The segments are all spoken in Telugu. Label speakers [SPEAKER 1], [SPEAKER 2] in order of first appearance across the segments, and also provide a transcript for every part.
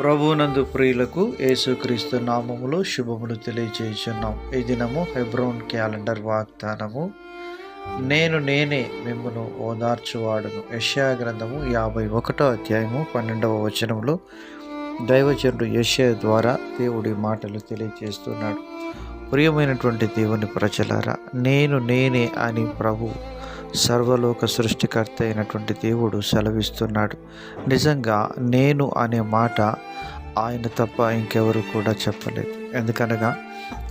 [SPEAKER 1] ప్రభునందు ప్రియులకు యేసుక్రీస్తు నామములో శుభములు తెలియజేయుచున్నాం ఈ దినము హెబ్రోన్ క్యాలెండర్ వాగ్దానము. నేను నేనే మిమ్మను ఓదార్చువాడును. యష్యా గ్రంథము యాభై ఒకటో అధ్యాయము పన్నెండవ వచనంలో దైవచనుడు యష్యా ద్వారా దేవుడి మాటలు తెలియజేస్తున్నాడు ప్రియమైనటువంటి దేవుని ప్రజలారా నేను నేనే అని ప్రభు సర్వలోక సృష్టికర్త అయినటువంటి దేవుడు సెలవిస్తున్నాడు. నిజంగా నేను అనే మాట ఆయన తప్ప ఇంకెవరు కూడా చెప్పలేదు. ఎందుకనగా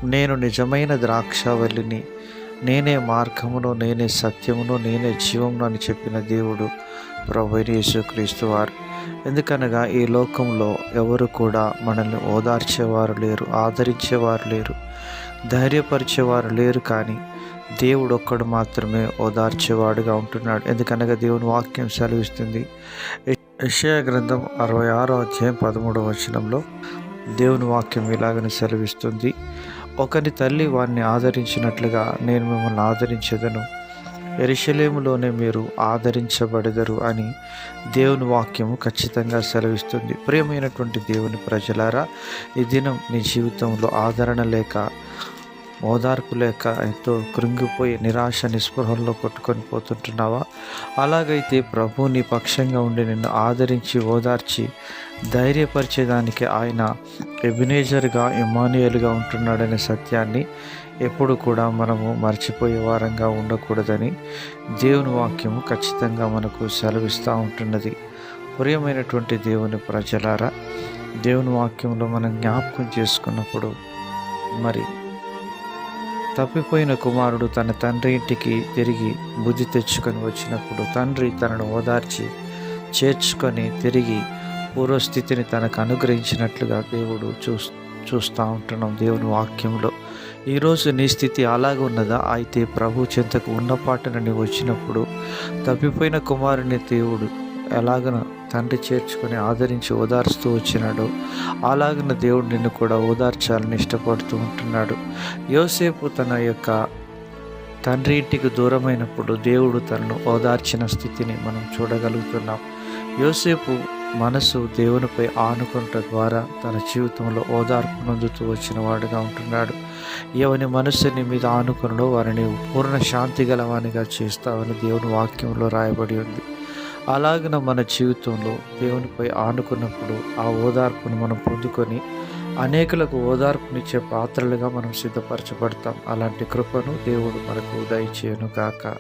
[SPEAKER 1] నేను నిజమైన ద్రాక్షావల్లిని నేనే మార్గమును నేనే సత్యమును నేనే జీవమును అని చెప్పిన దేవుడు ప్రభు యేసుక్రీస్తు వారు. ఎందుకనగా ఈ లోకంలో ఎవరు కూడా మనల్ని ఓదార్చేవారు లేరు ఆదరించేవారు లేరు ధైర్యపరిచేవారు లేరు కానీ దేవుడు ఒక్కడు మాత్రమే ఓదార్చేవాడుగా ఉంటున్నాడు. ఎందుకనగా దేవుని వాక్యం సెలవిస్తుంది. యెషయా గ్రంథం అరవై ఆరో అధ్యాయం పదమూడవ వచనంలో దేవుని వాక్యం ఇలాగని సెలవిస్తుంది. ఒకని తల్లి వారిని ఆదరించినట్లుగా నేను మిమ్మల్ని ఆదరించదను. ఎరిశలేములోనే మీరు ఆదరించబడదరు అని దేవుని వాక్యము ఖచ్చితంగా సెలవిస్తుంది. ప్రియమైనటువంటి దేవుని ప్రజలారా ఈ దినం నీ జీవితంలో ఆదరణ లేక ఓదార్పు లేక ఎంతో కృంగిపోయి నిరాశ నిస్పృహల్లో కొట్టుకొని పోతుంటున్నావా? అలాగైతే ప్రభు నీ పక్షంగా ఉండి నిన్ను ఆదరించి ఓదార్చి ధైర్యపరిచేదానికి ఆయన ఎబినేజర్గా ఇమానియల్గా ఉంటున్నాడనే సత్యాన్ని ఎప్పుడు కూడా మనము మర్చిపోయే వారంగా ఉండకూడదని దేవుని వాక్యము ఖచ్చితంగా మనకు సెలవిస్తూ ఉంటున్నది. ప్రియమైనటువంటి దేవుని ప్రజలారా దేవుని వాక్యంలో మనం జ్ఞాపకం చేసుకున్నప్పుడు మరి తప్పిపోయిన కుమారుడు తన తండ్రి ఇంటికి తిరిగి బుద్ధి తెచ్చుకొని వచ్చినప్పుడు తండ్రి తనను ఓదార్చి చేర్చుకొని తిరిగి పూర్వస్థితిని తనకు అనుగ్రహించినట్లుగా దేవుడు చూ చూస్తూ ఉంటున్నాం దేవుని వాక్యంలో. ఈరోజు నీ స్థితి అలాగ ఉన్నదా? అయితే ప్రభు చెంతకు ఉన్నపాటున నీవు వచ్చినప్పుడు తప్పిపోయిన కుమారుని దేవుడు ఎలాగన తండ్రి చేర్చుకొని ఆదరించి ఓదార్స్తూ వచ్చినాడో. అలాగిన దేవుడు నిన్ను కూడా ఓదార్చాలని ఇష్టపడుతూ ఉంటున్నాడు. యోసేపు తన యొక్క తండ్రి ఇంటికి దూరమైనప్పుడు దేవుడు తనను ఓదార్చిన స్థితిని మనం చూడగలుగుతున్నాం. యోసేపు మనసు దేవునిపై ఆనుకుంట ద్వారా తన జీవితంలో ఓదార్పు నొందుతూ వచ్చిన వాడుగా ఉంటున్నాడు. ఎవని మనస్సుని మీద ఆనుకునడో వారిని పూర్ణ శాంతి గలవానిగా చేస్తావని దేవుని వాక్యంలో రాయబడి ఉంది. అలాగిన మన జీవితంలో దేవునిపై ఆనుకున్నప్పుడు ఆ ఓదార్పును మనం పొందుకొని అనేకులకు ఓదార్పునిచ్చే పాత్రలుగా మనం సిద్ధపరచబడతాం. అలాంటి కృపను దేవుడు మనకు దయచేయను గాక